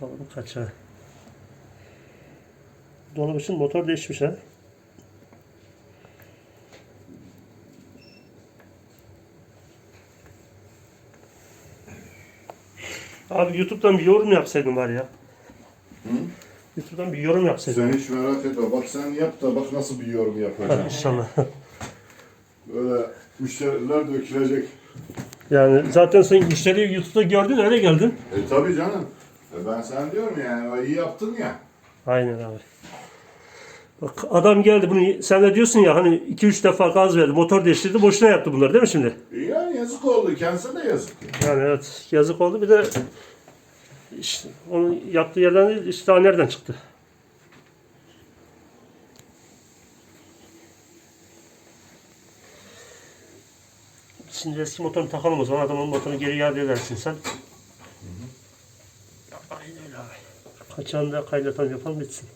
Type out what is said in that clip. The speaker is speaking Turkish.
Dolabın kaçağı. Dolap için motor değişmiş ha. Abi YouTube'dan bir yorum yapsaydın var ya. YouTube'dan bir yorum yapsaydın. Sen hiç merak etme. Bak sen yap da bak nasıl bir yorum Ha, yapacağım. İnşallah. Böyle müşteriler dökülecek. Yani zaten sen müşteriyi YouTube'da gördün öyle geldin. E tabi canım. E ben sen diyorum yani o iyi yaptın ya. Aynen abi. Bak adam geldi bunu sen de diyorsun ya hani 2-3 defa gaz verdi motor değiştirdi boşuna yaptı bunları değil mi şimdi? Yani yazık oldu. Kendisine de yazık. Yani evet yazık oldu bir de işte onun yaptığı yerden değil işte daha nereden çıktı? Şimdi eski motorunu takalım o zaman adamın motorunu geri iade edersin sen. Aynen abi. Kaçağını da kaynatan yapalım bitsin.